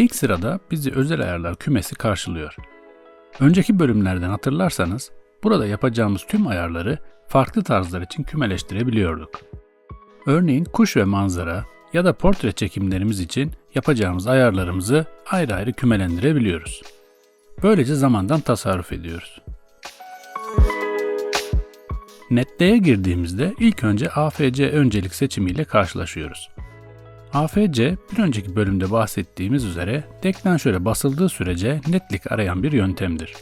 İlk sırada bizi özel ayarlar kümesi karşılıyor. Önceki bölümlerden hatırlarsanız burada yapacağımız tüm ayarları farklı tarzlar için kümeleştirebiliyorduk. Örneğin kuş ve manzara ya da portre çekimlerimiz için yapacağımız ayarlarımızı ayrı ayrı kümelendirebiliyoruz. Böylece zamandan tasarruf ediyoruz. Netle'ye girdiğimizde ilk önce AFC öncelik seçimiyle karşılaşıyoruz. AFC bir önceki bölümde bahsettiğimiz üzere deklanşöre basıldığı sürece netlik arayan bir yöntemdir.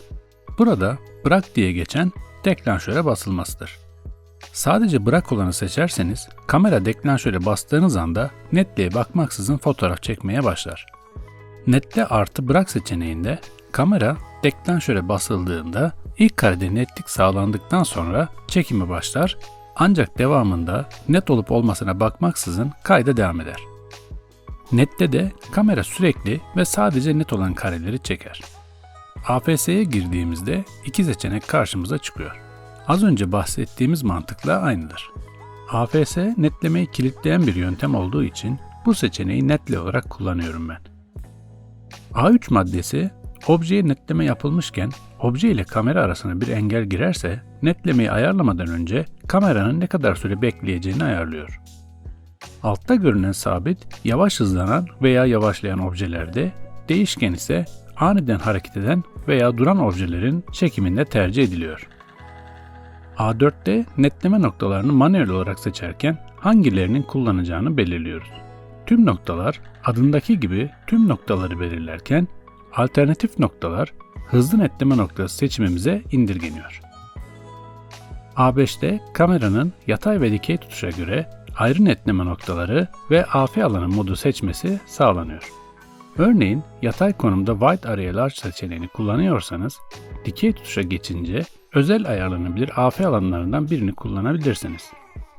Burada bırak diye geçen deklanşöre basılmasıdır. Sadece bırak olanı seçerseniz kamera deklanşöre bastığınız anda netliğe bakmaksızın fotoğraf çekmeye başlar. Netle artı bırak seçeneğinde kamera deklanşöre basıldığında ilk karede netlik sağlandıktan sonra çekimi başlar ancak devamında net olup olmasına bakmaksızın kayda devam eder. Nette de kamera sürekli ve sadece net olan kareleri çeker. AFS'ye girdiğimizde iki seçenek karşımıza çıkıyor. Az önce bahsettiğimiz mantıkla aynıdır. AFS netlemeyi kilitleyen bir yöntem olduğu için bu seçeneği netle olarak kullanıyorum ben. A3 maddesi objeye netleme yapılmışken obje ile kamera arasına bir engel girerse netlemeyi ayarlamadan önce kameranın ne kadar süre bekleyeceğini ayarlıyor. Altta görünen sabit yavaş hızlanan veya yavaşlayan objelerde, değişken ise aniden hareket eden veya duran objelerin çekiminde tercih ediliyor. A4'te netleme noktalarını manuel olarak seçerken hangilerinin kullanacağını belirliyoruz. Tüm noktalar adındaki gibi tüm noktaları belirlerken alternatif noktalar hızlı netleme noktası seçimimize indirgeniyor. A5'te kameranın yatay ve dikey tutuşa göre ayrı netleme noktaları ve AF alanı modu seçmesi sağlanıyor. Örneğin yatay konumda Wide Array Large seçeneğini kullanıyorsanız dikey tutuşa geçince özel ayarlanabilir AF alanlarından birini kullanabilirsiniz.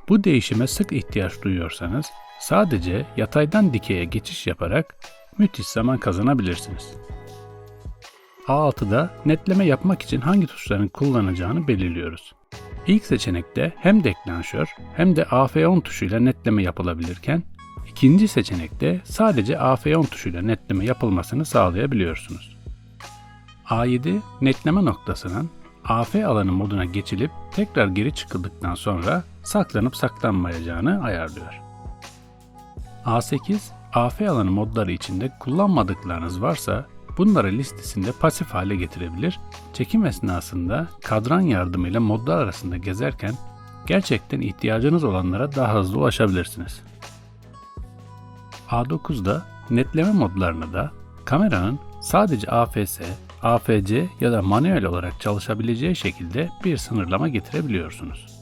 Bu değişime sık ihtiyaç duyuyorsanız sadece yataydan dikeye geçiş yaparak müthiş zaman kazanabilirsiniz. A6'da netleme yapmak için hangi tuşların kullanacağını belirliyoruz. İlk seçenekte hem deklanşör hem de AF10 tuşuyla netleme yapılabilirken ikinci seçenekte sadece AF10 tuşuyla netleme yapılmasını sağlayabiliyorsunuz. A7 netleme noktasının AF alanı moduna geçilip tekrar geri çıkıldıktan sonra saklanıp saklanmayacağını ayarlıyor. A8 AF alanı modları içinde kullanmadıklarınız varsa bunları listesinde pasif hale getirebilir, çekim esnasında kadran yardımıyla modlar arasında gezerken gerçekten ihtiyacınız olanlara daha hızlı ulaşabilirsiniz. A9'da netleme modlarını da kameranın sadece AFS, AFC ya da manuel olarak çalışabileceği şekilde bir sınırlama getirebiliyorsunuz.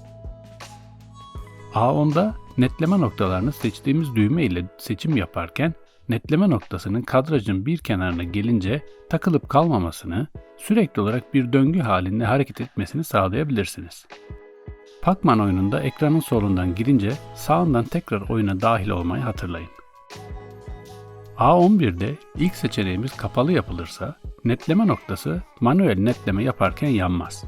A10'da netleme noktalarını seçtiğimiz düğme ile seçim yaparken netleme noktasının kadrajın bir kenarına gelince takılıp kalmamasını, sürekli olarak bir döngü halinde hareket etmesini sağlayabilirsiniz. Pac-Man oyununda ekranın solundan girince sağından tekrar oyuna dahil olmayı hatırlayın. A11'de ilk seçeneğimiz kapalı yapılırsa netleme noktası manuel netleme yaparken yanmaz.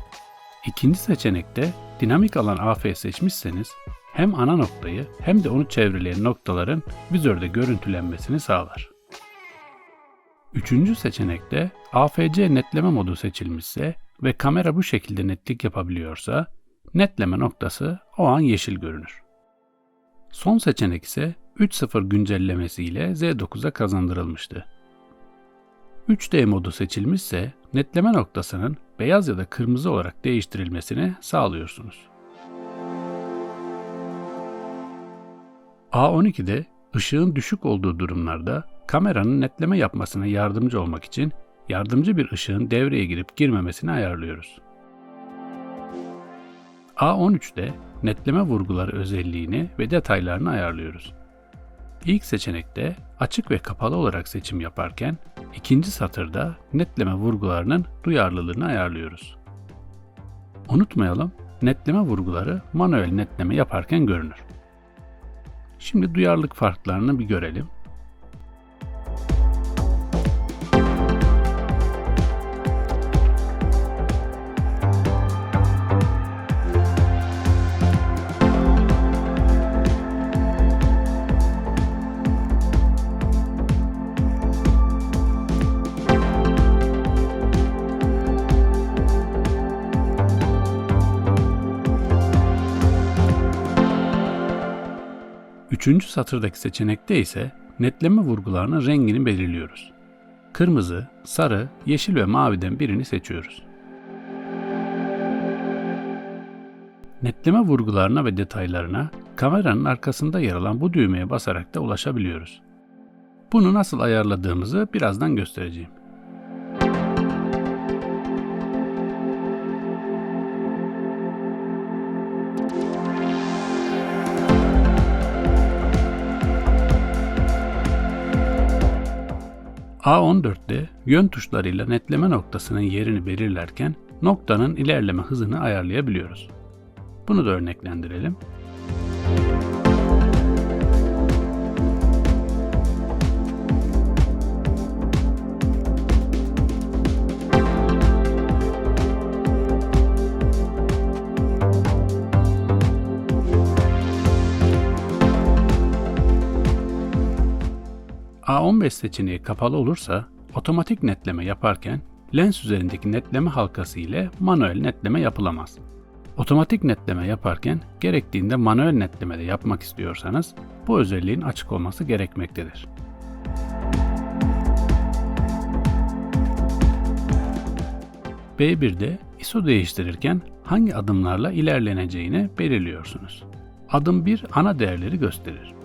İkinci seçenekte dinamik alan AF seçmişseniz hem ana noktayı hem de onu çevreleyen noktaların vizörde görüntülenmesini sağlar. Üçüncü seçenekte AFC netleme modu seçilmişse ve kamera bu şekilde netlik yapabiliyorsa netleme noktası o an yeşil görünür. Son seçenek ise 3.0 güncellemesi ile Z9'a kazandırılmıştı. 3D modu seçilmişse netleme noktasının beyaz ya da kırmızı olarak değiştirilmesini sağlıyorsunuz. A12'de ışığın düşük olduğu durumlarda kameranın netleme yapmasına yardımcı olmak için yardımcı bir ışığın devreye girip girmemesini ayarlıyoruz. A13'de netleme vurguları özelliğini ve detaylarını ayarlıyoruz. İlk seçenekte açık ve kapalı olarak seçim yaparken ikinci satırda netleme vurgularının duyarlılığını ayarlıyoruz. Unutmayalım, netleme vurguları manuel netleme yaparken görünür. Şimdi duyarlılık farklarını bir görelim. Üçüncü satırdaki seçenekte ise netleme vurgularının rengini belirliyoruz. Kırmızı, sarı, yeşil ve maviden birini seçiyoruz. Netleme vurgularına ve detaylarına kameranın arkasında yer alan bu düğmeye basarak da ulaşabiliyoruz. Bunu nasıl ayarladığımızı birazdan göstereceğim. A14'te yön tuşlarıyla netleme noktasının yerini belirlerken noktanın ilerleme hızını ayarlayabiliyoruz. Bunu da örneklendirelim. A15 seçeneği kapalı olursa otomatik netleme yaparken lens üzerindeki netleme halkası ile manuel netleme yapılamaz. Otomatik netleme yaparken gerektiğinde manuel netleme de yapmak istiyorsanız bu özelliğin açık olması gerekmektedir. B1'de ISO değiştirirken hangi adımlarla ilerleneceğini belirliyorsunuz. Adım 1 ana değerleri gösterir.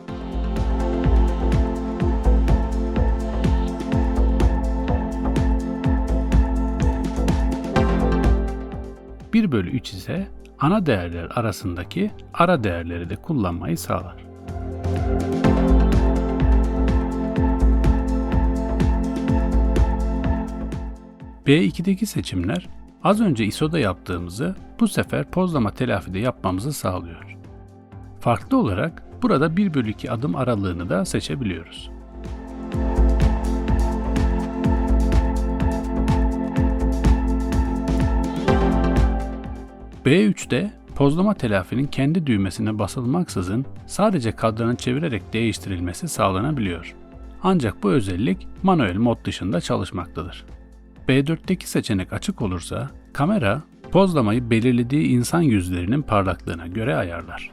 1 bölü 3 ise ana değerler arasındaki ara değerleri de kullanmayı sağlar. B2'deki seçimler az önce ISO'da yaptığımızı bu sefer pozlama telafide yapmamızı sağlıyor. Farklı olarak burada 1 bölü 2 adım aralığını da seçebiliyoruz. B3'te pozlama telafinin kendi düğmesine basılmaksızın sadece kadranı çevirerek değiştirilmesi sağlanabiliyor. Ancak bu özellik manuel mod dışında çalışmaktadır. B4'teki seçenek açık olursa kamera pozlamayı belirlediği insan yüzlerinin parlaklığına göre ayarlar.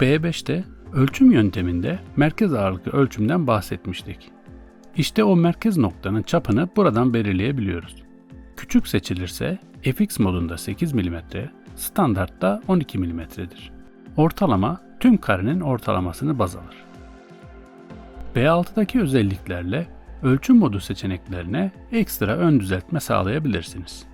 B5'te ölçüm yönteminde merkez ağırlıklı ölçümden bahsetmiştik. İşte o merkez noktanın çapını buradan belirleyebiliyoruz. Küçük seçilirse FX modunda 8 mm, standartta 12 mm'dir. Ortalama tüm karenin ortalamasını baz alır. B6'daki özelliklerle ölçüm modu seçeneklerine ekstra ön düzeltme sağlayabilirsiniz.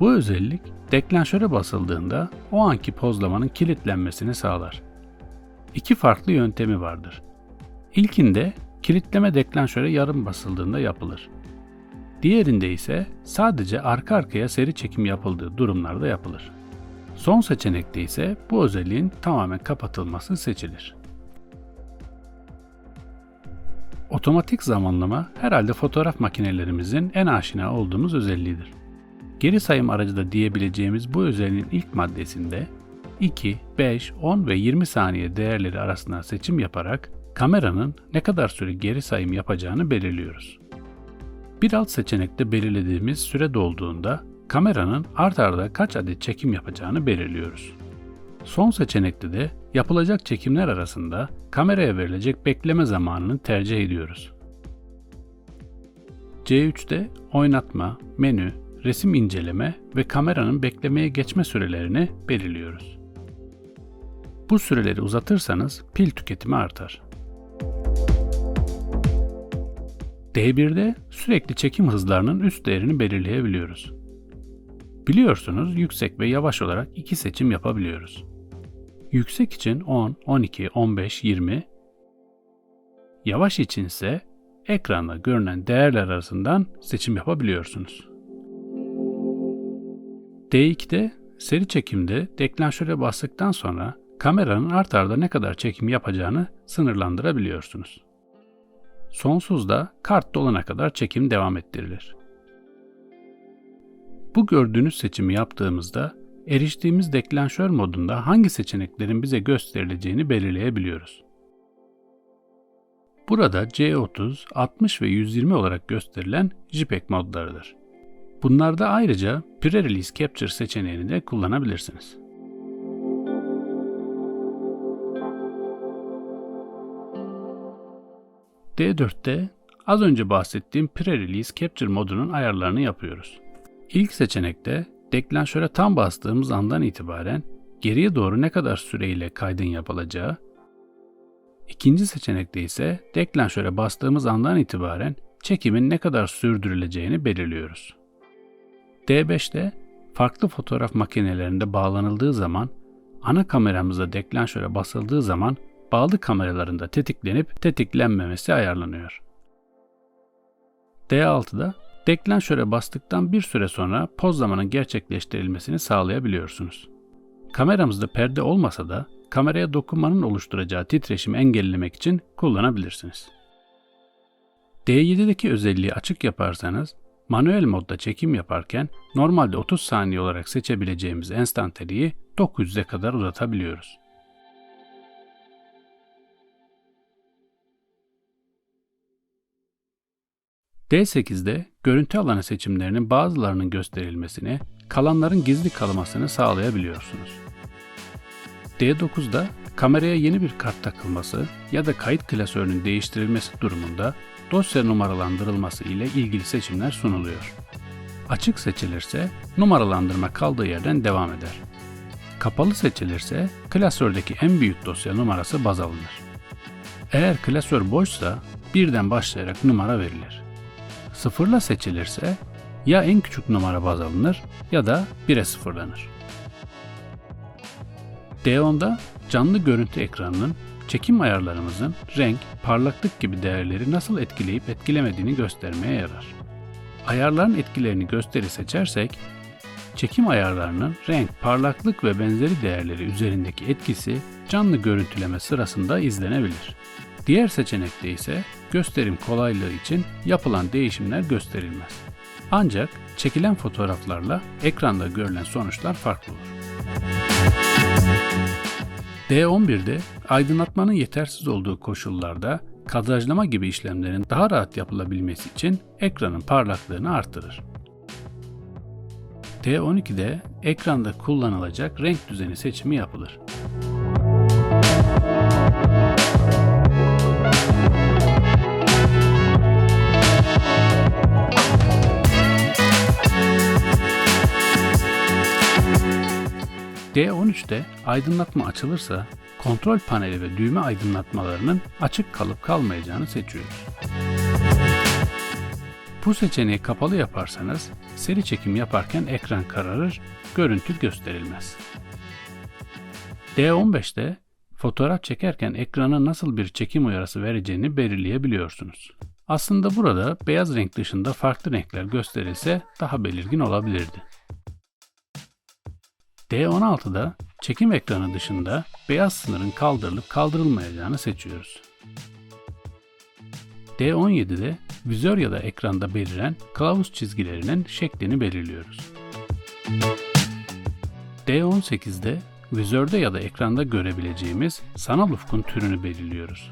Bu özellik deklanşöre basıldığında o anki pozlamanın kilitlenmesini sağlar. İki farklı yöntemi vardır. İlkinde kilitleme deklanşöre yarım basıldığında yapılır. Diğerinde ise sadece arka arkaya seri çekim yapıldığı durumlarda yapılır. Son seçenekte ise bu özelliğin tamamen kapatılması seçilir. Otomatik zamanlama herhalde fotoğraf makinelerimizin en aşina olduğumuz özelliğidir. Geri sayım aracı da diyebileceğimiz bu özelliğin ilk maddesinde 2, 5, 10 ve 20 saniye değerleri arasında seçim yaparak kameranın ne kadar süre geri sayım yapacağını belirliyoruz. Bir alt seçenekte belirlediğimiz süre dolduğunda kameranın art arda kaç adet çekim yapacağını belirliyoruz. Son seçenekte de yapılacak çekimler arasında kameraya verilecek bekleme zamanını tercih ediyoruz. C3'te oynatma, menü, resim inceleme ve kameranın beklemeye geçme sürelerini belirliyoruz. Bu süreleri uzatırsanız pil tüketimi artar. D1'de sürekli çekim hızlarının üst değerini belirleyebiliyoruz. Biliyorsunuz yüksek ve yavaş olarak iki seçim yapabiliyoruz. Yüksek için 10, 12, 15, 20, yavaş için ise ekranda görünen değerler arasından seçim yapabiliyorsunuz. D2'de seri çekimde deklanşöre bastıktan sonra kameranın art arda ne kadar çekim yapacağını sınırlandırabiliyorsunuz. Sonsuzda kart dolana kadar çekim devam ettirilir. Bu gördüğünüz seçimi yaptığımızda eriştiğimiz deklanşör modunda hangi seçeneklerin bize gösterileceğini belirleyebiliyoruz. Burada C30, 60 ve 120 olarak gösterilen JPEG modlarıdır. Bunlarda ayrıca Pre-Release Capture seçeneğini de kullanabilirsiniz. D4'te az önce bahsettiğim Pre-Release Capture modunun ayarlarını yapıyoruz. İlk seçenekte deklanşöre tam bastığımız andan itibaren geriye doğru ne kadar süreyle kaydın yapılacağı, ikinci seçenekte ise deklanşöre bastığımız andan itibaren çekimin ne kadar sürdürüleceğini belirliyoruz. D5'te farklı fotoğraf makinelerinde bağlanıldığı zaman ana kameramıza deklanşöre basıldığı zaman bağlı kameralarında tetiklenip tetiklenmemesi ayarlanıyor. D6'da deklanşöre bastıktan bir süre sonra pozlamanın gerçekleştirilmesini sağlayabiliyorsunuz. Kameramızda perde olmasa da kameraya dokunmanın oluşturacağı titreşimi engellemek için kullanabilirsiniz. D7'deki özelliği açık yaparsanız manuel modda çekim yaparken normalde 30 saniye olarak seçebileceğimiz enstantaneyi 900'e kadar uzatabiliyoruz. D8'de görüntü alanı seçimlerinin bazılarının gösterilmesini, kalanların gizli kalmasını sağlayabiliyorsunuz. D9'da kameraya yeni bir kart takılması ya da kayıt klasörünün değiştirilmesi durumunda dosya numaralandırılması ile ilgili seçimler sunuluyor. Açık seçilirse numaralandırma kaldığı yerden devam eder. Kapalı seçilirse klasördeki en büyük dosya numarası baz alınır. Eğer klasör boşsa birden başlayarak numara verilir. Sıfırla seçilirse ya en küçük numara baz alınır ya da 1'e sıfırlanır. D10'da canlı görüntü ekranının çekim ayarlarımızın renk, parlaklık gibi değerleri nasıl etkileyip etkilemediğini göstermeye yarar. Ayarların etkilerini gösteri seçersek, çekim ayarlarının renk, parlaklık ve benzeri değerleri üzerindeki etkisi canlı görüntüleme sırasında izlenebilir. Diğer seçenekte ise gösterim kolaylığı için yapılan değişimler gösterilmez. Ancak çekilen fotoğraflarla ekranda görülen sonuçlar farklı olur. D11'de aydınlatmanın yetersiz olduğu koşullarda kadrajlama gibi işlemlerin daha rahat yapılabilmesi için ekranın parlaklığını artırır. D12'de ekranda kullanılacak renk düzeni seçimi yapılır. D13'te aydınlatma açılırsa kontrol paneli ve düğme aydınlatmalarının açık kalıp kalmayacağını seçiyoruz. Bu seçeneği kapalı yaparsanız seri çekim yaparken ekran kararır, görüntü gösterilmez. D15'te fotoğraf çekerken ekrana nasıl bir çekim uyarısı vereceğini belirleyebiliyorsunuz. Aslında burada beyaz renk dışında farklı renkler gösterilse daha belirgin olabilirdi. D16'da çekim ekranı dışında beyaz sınırın kaldırılıp kaldırılmayacağını seçiyoruz. D17'de vizör ya da ekranda beliren kılavuz çizgilerinin şeklini belirliyoruz. D18'de vizörde ya da ekranda görebileceğimiz sanal ufkun türünü belirliyoruz.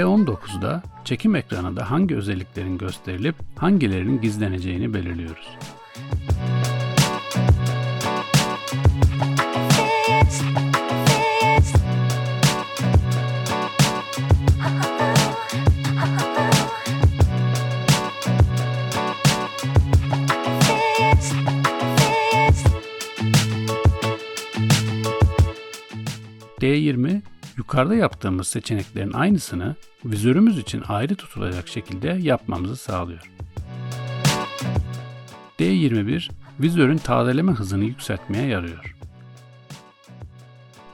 D19'da çekim ekranında hangi özelliklerin gösterilip hangilerinin gizleneceğini belirliyoruz. Yukarıda yaptığımız seçeneklerin aynısını vizörümüz için ayrı tutulacak şekilde yapmamızı sağlıyor. D21 vizörün tazeleme hızını yükseltmeye yarıyor.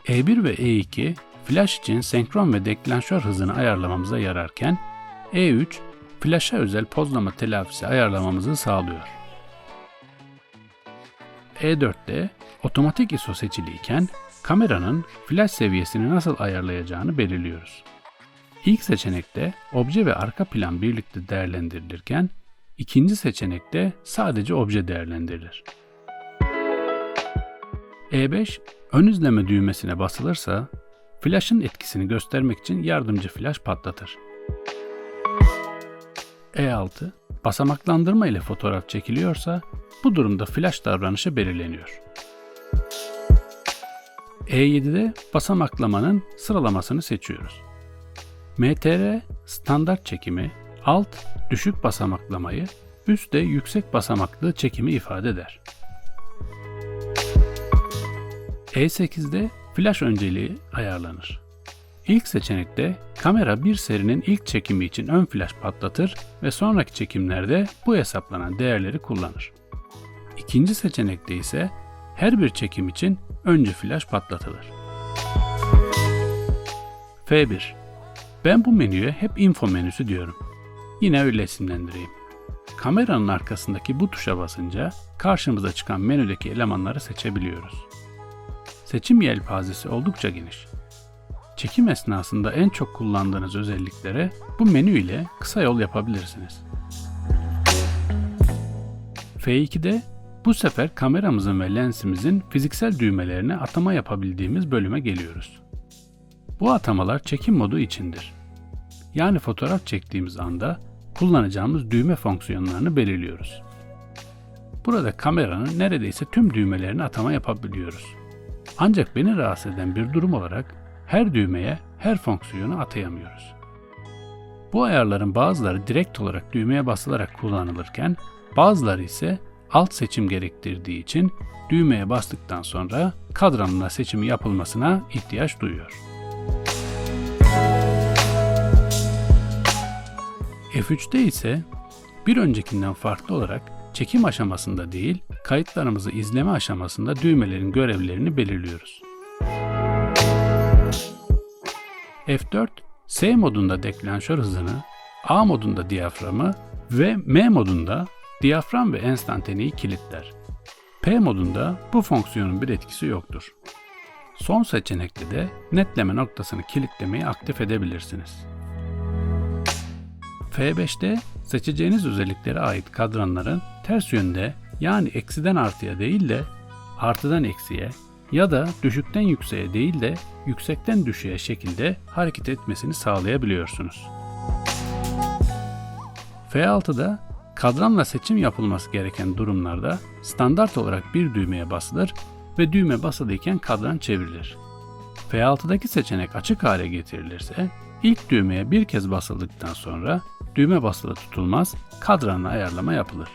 E1 ve E2 flash için senkron ve deklanşör hızını ayarlamamıza yararken E3 flash'a özel pozlama telafisi ayarlamamızı sağlıyor. E4'te otomatik ISO seçiliyken kameranın flash seviyesini nasıl ayarlayacağını belirliyoruz. İlk seçenekte obje ve arka plan birlikte değerlendirilirken ikinci seçenekte sadece obje değerlendirilir. E5 ön izleme düğmesine basılırsa flash'ın etkisini göstermek için yardımcı flash patlatır. E6 basamaklandırma ile fotoğraf çekiliyorsa bu durumda flash davranışı belirleniyor. E7'de basamaklamanın sıralamasını seçiyoruz. MTR standart çekimi, alt düşük basamaklamayı, üst de yüksek basamaklı çekimi ifade eder. E8'de flash önceliği ayarlanır. İlk seçenekte kamera bir serinin ilk çekimi için ön flash patlatır ve sonraki çekimlerde bu hesaplanan değerleri kullanır. İkinci seçenekte ise her bir çekim için önce flash patlatılır. F1 Ben bu menüye hep info menüsü diyorum. Yine öyle isimlendireyim. Kameranın arkasındaki bu tuşa basınca karşımıza çıkan menüdeki elemanları seçebiliyoruz. Seçim yelpazesi oldukça geniş. Çekim esnasında en çok kullandığınız özelliklere bu menü ile kısa yol yapabilirsiniz. F2'de bu sefer kameramızın ve lensimizin fiziksel düğmelerine atama yapabildiğimiz bölüme geliyoruz. Bu atamalar çekim modu içindir. Yani fotoğraf çektiğimiz anda kullanacağımız düğme fonksiyonlarını belirliyoruz. Burada kameranın neredeyse tüm düğmelerine atama yapabiliyoruz. Ancak beni rahatsız eden bir durum olarak her düğmeye her fonksiyonu atayamıyoruz. Bu ayarların bazıları direkt olarak düğmeye basılarak kullanılırken bazıları ise alt seçim gerektirdiği için düğmeye bastıktan sonra kadranla seçimi yapılmasına ihtiyaç duyuyor. F3'te ise bir öncekinden farklı olarak çekim aşamasında değil, kayıtlarımızı izleme aşamasında düğmelerin görevlerini belirliyoruz. F4, S modunda deklanşör hızını, A modunda diyaframı ve M modunda diyafram ve enstantaneyi kilitler. P modunda bu fonksiyonun bir etkisi yoktur. Son seçenekte de netleme noktasını kilitlemeyi aktif edebilirsiniz. F5'te seçeceğiniz özelliklere ait kadranların ters yönde yani eksiden artıya değil de artıdan eksiye ya da düşükten yükseğe değil de yüksekten düşüğe şekilde hareket etmesini sağlayabiliyorsunuz. F6'da kadranla seçim yapılması gereken durumlarda standart olarak bir düğmeye basılır ve düğme basılıyken kadran çevrilir. F6'daki seçenek açık hale getirilirse ilk düğmeye bir kez basıldıktan sonra düğme basılı tutulmaz, kadranla ayarlama yapılır.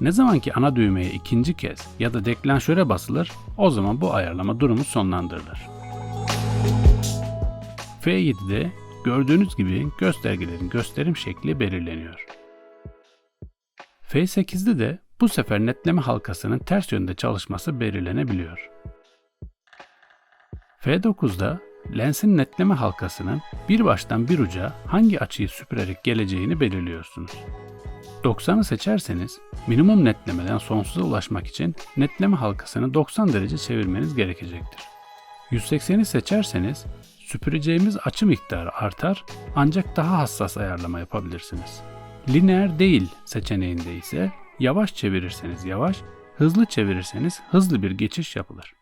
Ne zaman ki ana düğmeye ikinci kez ya da deklanşöre basılır, o zaman bu ayarlama durumu sonlandırılır. F7'de gördüğünüz gibi göstergelerin gösterim şekli belirleniyor. F8'de de bu sefer netleme halkasının ters yönde çalışması belirlenebiliyor. F9'da lensin netleme halkasının bir baştan bir uca hangi açıyı süpürerek geleceğini belirliyorsunuz. 90'ı seçerseniz minimum netlemeden sonsuza ulaşmak için netleme halkasını 90 derece çevirmeniz gerekecektir. 180'i seçerseniz süpüreceğimiz açı miktarı artar ancak daha hassas ayarlama yapabilirsiniz. Lineer değil seçeneğinde ise yavaş çevirirseniz yavaş, hızlı çevirirseniz hızlı bir geçiş yapılır.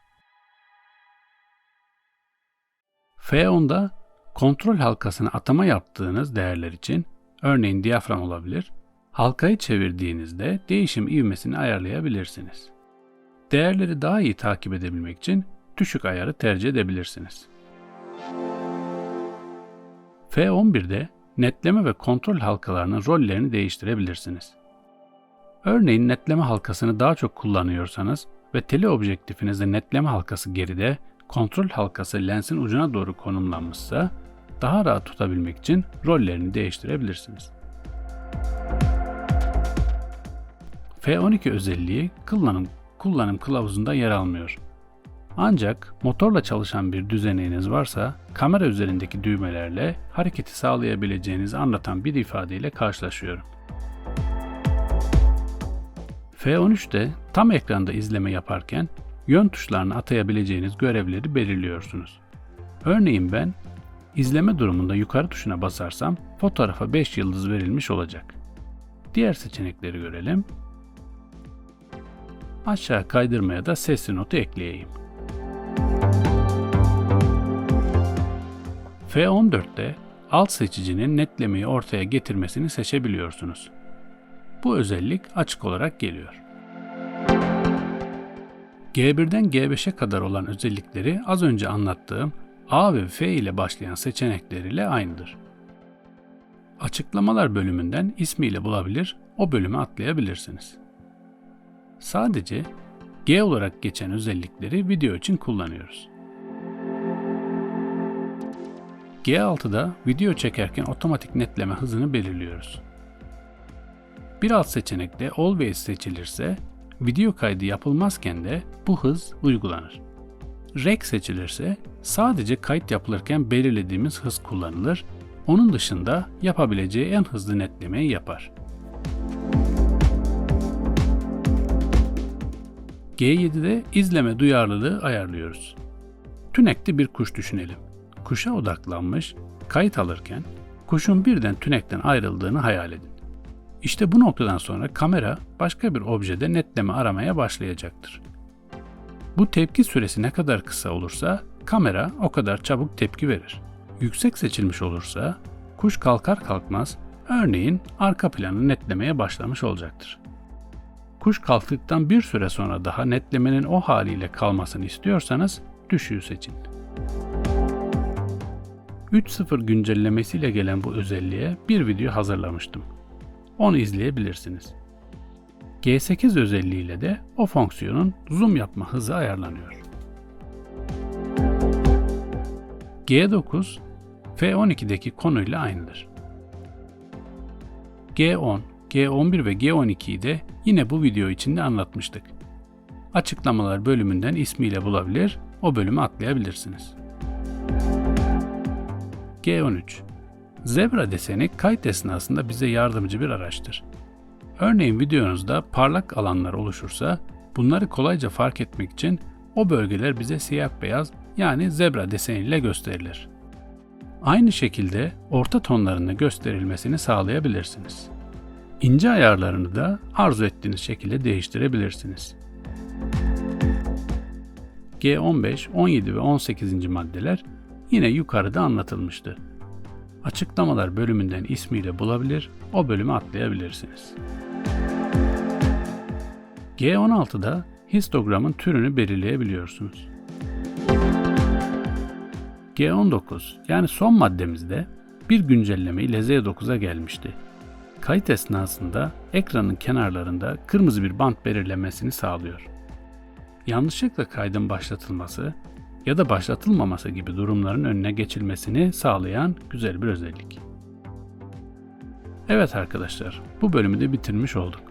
F10'da kontrol halkasına atama yaptığınız değerler için örneğin diyafram olabilir, halkayı çevirdiğinizde değişim ivmesini ayarlayabilirsiniz. Değerleri daha iyi takip edebilmek için düşük ayarı tercih edebilirsiniz. F11'de netleme ve kontrol halkalarının rollerini değiştirebilirsiniz. Örneğin netleme halkasını daha çok kullanıyorsanız ve teleobjektifinizde netleme halkası geride, kontrol halkası lensin ucuna doğru konumlanmışsa daha rahat tutabilmek için rollerini değiştirebilirsiniz. F12 özelliği kullanım, kullanım kılavuzunda yer almıyor. Ancak motorla çalışan bir düzeneğiniz varsa kamera üzerindeki düğmelerle hareketi sağlayabileceğinizi anlatan bir ifadeyle karşılaşıyorum. F13'te tam ekranda izleme yaparken yön tuşlarını atayabileceğiniz görevleri belirliyorsunuz. Örneğin ben izleme durumunda yukarı tuşuna basarsam fotoğrafa 5 yıldız verilmiş olacak. Diğer seçenekleri görelim. Aşağı kaydırmaya da sesli notu ekleyeyim. F14'te alt seçicinin netlemeyi ortaya getirmesini seçebiliyorsunuz. Bu özellik açık olarak geliyor. G1'den G5'e kadar olan özellikleri az önce anlattığım A ve F ile başlayan seçenekleriyle aynıdır. Açıklamalar bölümünden ismiyle bulabilir, o bölüme atlayabilirsiniz. Sadece G olarak geçen özellikleri video için kullanıyoruz. G6'da video çekerken otomatik netleme hızını belirliyoruz. Bir alt seçenekte Always seçilirse, video kaydı yapılmazken de bu hız uygulanır. Rec seçilirse sadece kayıt yapılırken belirlediğimiz hız kullanılır, onun dışında yapabileceği en hızlı netlemeyi yapar. G7'de izleme duyarlılığı ayarlıyoruz. Tünekte bir kuş düşünelim. Kuşa odaklanmış, kayıt alırken kuşun birden tünekten ayrıldığını hayal edin. İşte bu noktadan sonra kamera başka bir objede netleme aramaya başlayacaktır. Bu tepki süresi ne kadar kısa olursa kamera o kadar çabuk tepki verir. Yüksek seçilmiş olursa kuş kalkar kalkmaz örneğin arka planı netlemeye başlamış olacaktır. Kuş kalktıktan bir süre sonra daha netlemenin o haliyle kalmasını istiyorsanız düşüğü seçin. 3.0 güncellemesiyle gelen bu özelliğe bir video hazırlamıştım. Onu izleyebilirsiniz. G8 özelliğiyle de o fonksiyonun zoom yapma hızı ayarlanıyor. G9 F12'deki konuyla aynıdır. G10, G11 ve G12'yi de yine bu video içinde anlatmıştık. Açıklamalar bölümünden ismiyle bulabilir, o bölümü atlayabilirsiniz. G13 Zebra deseni kayıt esnasında bize yardımcı bir araçtır. Örneğin videonuzda parlak alanlar oluşursa bunları kolayca fark etmek için o bölgeler bize siyah beyaz yani zebra deseniyle gösterilir. Aynı şekilde orta tonlarında gösterilmesini sağlayabilirsiniz. İnce ayarlarını da arzu ettiğiniz şekilde değiştirebilirsiniz. G15, 17 ve 18. maddeler yine yukarıda anlatılmıştı. Açıklamalar bölümünden ismiyle bulabilir, o bölümü atlayabilirsiniz. G16'da histogramın türünü belirleyebiliyorsunuz. G19 yani son maddemizde bir güncelleme ile Z9'a gelmişti. Kayıt esnasında ekranın kenarlarında kırmızı bir bant belirlemesini sağlıyor. Yanlışlıkla kaydın başlatılması ya da başlatılmaması gibi durumların önüne geçilmesini sağlayan güzel bir özellik. Evet arkadaşlar, bu bölümü de bitirmiş olduk.